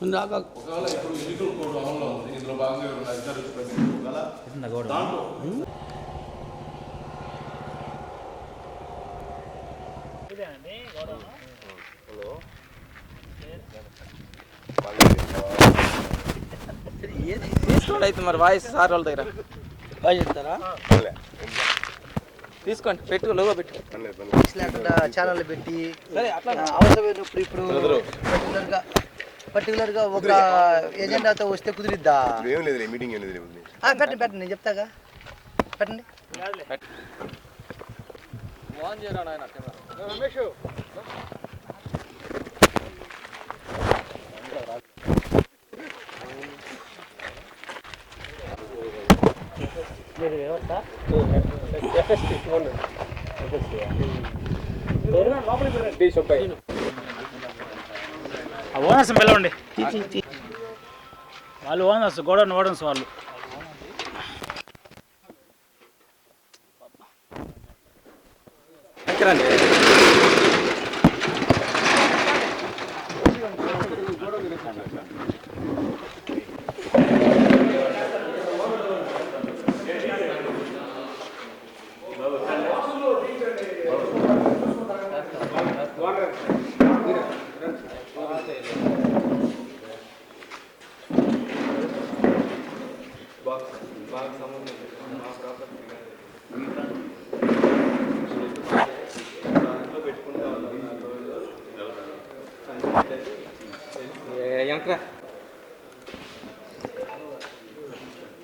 ఉంది ఆగా ఒకవేళ ఇప్పుడు ఎన్నికలు కూడా ఆన్లో ఉంది ఇందులో భాగంగా ఇద్దరు దాంట్లో అయితే మరి వాయిస్ సార్ వాళ్ళ దగ్గర. బాగా చెప్తారా? తీసుకోండి పెట్టు లోగో పెట్టు. లేకుండా ఛానల్ పెట్టి అవసరమైనప్పుడు ఇప్పుడు పర్టికులర్గా పర్టికులర్గా ఒక ఎజెండాతో వస్తే కుదిరిద్దా? ఏం లేదు మీటింగ్ ఏం లేదు ఆ, పెట్టండి పెట్టండి నేను చెప్తాగా. పెట్టండి. ఆన్ చేయరా నాయన కెమెరా ఆ ఓనర్స్ పిలవండి. వాళ్ళు ఓనర్స్ గోడౌన్ ఓనర్స్ వాళ్ళు.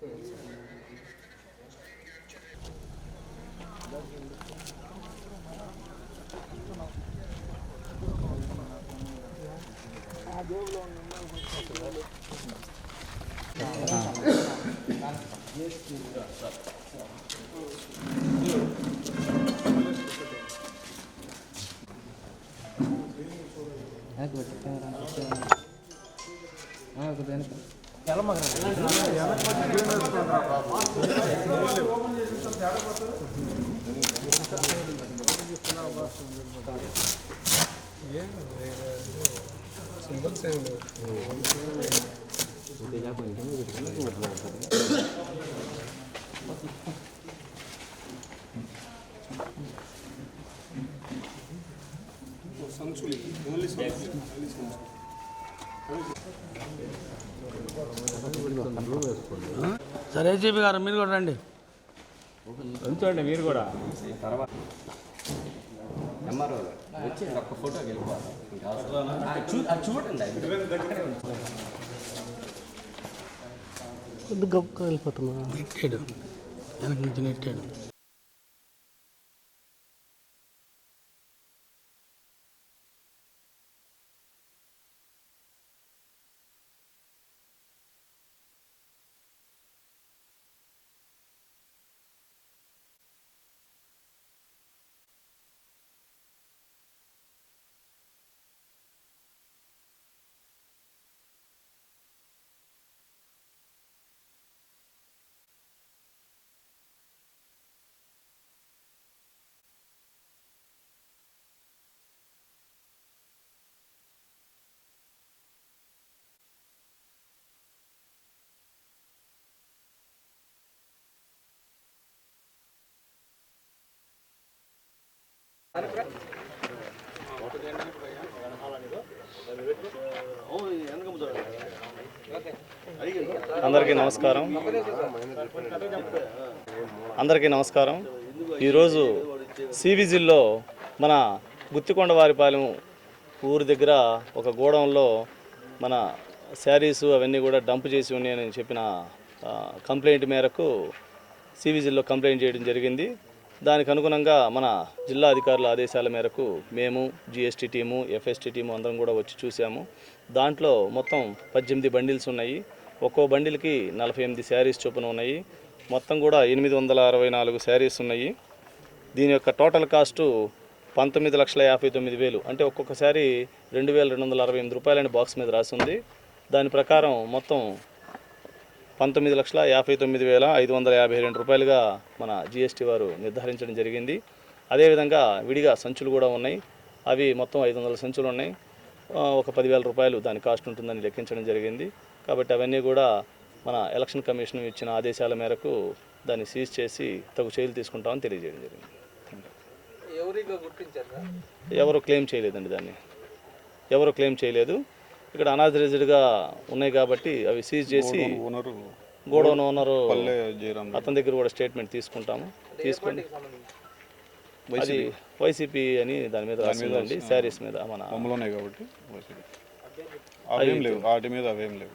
Ah, good. Ah, good. ఏమి లేవు సంచులు ఓన్లీ సంచులు ఓన్లీ సంచులు సరే ఏజీపీ గారు మీరు కూడా రండి. ఉంచండి మీరు కూడా. నెట్టాడు వెనక నుంచి నెట్టాడు అందరికీ నమస్కారం. అందరికీ నమస్కారం. ఈరోజు సివిజిల్లో మన గుత్తికొండ వారిపాలెం ఊరి దగ్గర ఒక గోడౌన్లో మన శారీస్ అవన్నీ కూడా డంప్ చేసి ఉన్నాయని చెప్పిన కంప్లైంట్ మేరకు సివిజిల్లో కంప్లైంట్ చేయడం జరిగింది. దానికి అనుగుణంగా మన జిల్లా అధికారుల ఆదేశాల మేరకు మేము జిఎస్టీ టీము ఎఫ్ఎస్టీ టీము అందరం కూడా వచ్చి చూసాము దాంట్లో మొత్తం పద్దెనిమిది బండిల్స్ ఉన్నాయి. ఒక్కో బండిల్కి నలభై ఎనిమిది శారీస్ చొప్పున ఉన్నాయి. మొత్తం కూడా ఎనిమిది వందల అరవై నాలుగు శారీస్ ఉన్నాయి. దీని యొక్క టోటల్ కాస్టు పంతొమ్మిది లక్షల యాభై తొమ్మిది వేలు. అంటే ఒక్కొక్కసారి రెండు వేల రెండు వందల అరవై ఎనిమిది రూపాయలని బాక్స్ మీద రాసి ఉంది. దాని ప్రకారం మొత్తం పంతొమ్మిది లక్షల యాభై తొమ్మిది వేల ఐదు వందల యాభై రెండు రూపాయలుగా మన జిఎస్టీ వారు నిర్ధారించడం జరిగింది. అదేవిధంగా విడిగా సంచులు కూడా ఉన్నాయి. అవి మొత్తం ఐదు వందల సంచులు ఉన్నాయి. ఒక పదివేల రూపాయలు దాని కాస్ట్ ఉంటుందని లెక్కించడం జరిగింది. కాబట్టి అవన్నీ కూడా మన ఎలక్షన్ కమిషన్ ఇచ్చిన ఆదేశాల మేరకు దాన్ని సీజ్ చేసి తగు చర్యలు తీసుకుంటామని తెలియజేయడం జరిగింది. ఎవరు క్లెయిమ్ చేయలేదండి దాన్ని. ఎవరు క్లెయిమ్ చేయలేదు. ఇక్కడ అనాథరైజ్డ్గా ఉన్నాయి కాబట్టి అవి సీజ్ చేసి ఓనరు గోడౌన్ ఓనరు అతని దగ్గర కూడా స్టేట్మెంట్ తీసుకుంటాము. తీసుకొని అది వైసీపీ అని దాని మీద రాసిందండి శారీస్ మీద మన అమలున్నాయి కాబట్టి అవేం లేవు. వాటి మీద అవేం లేవు.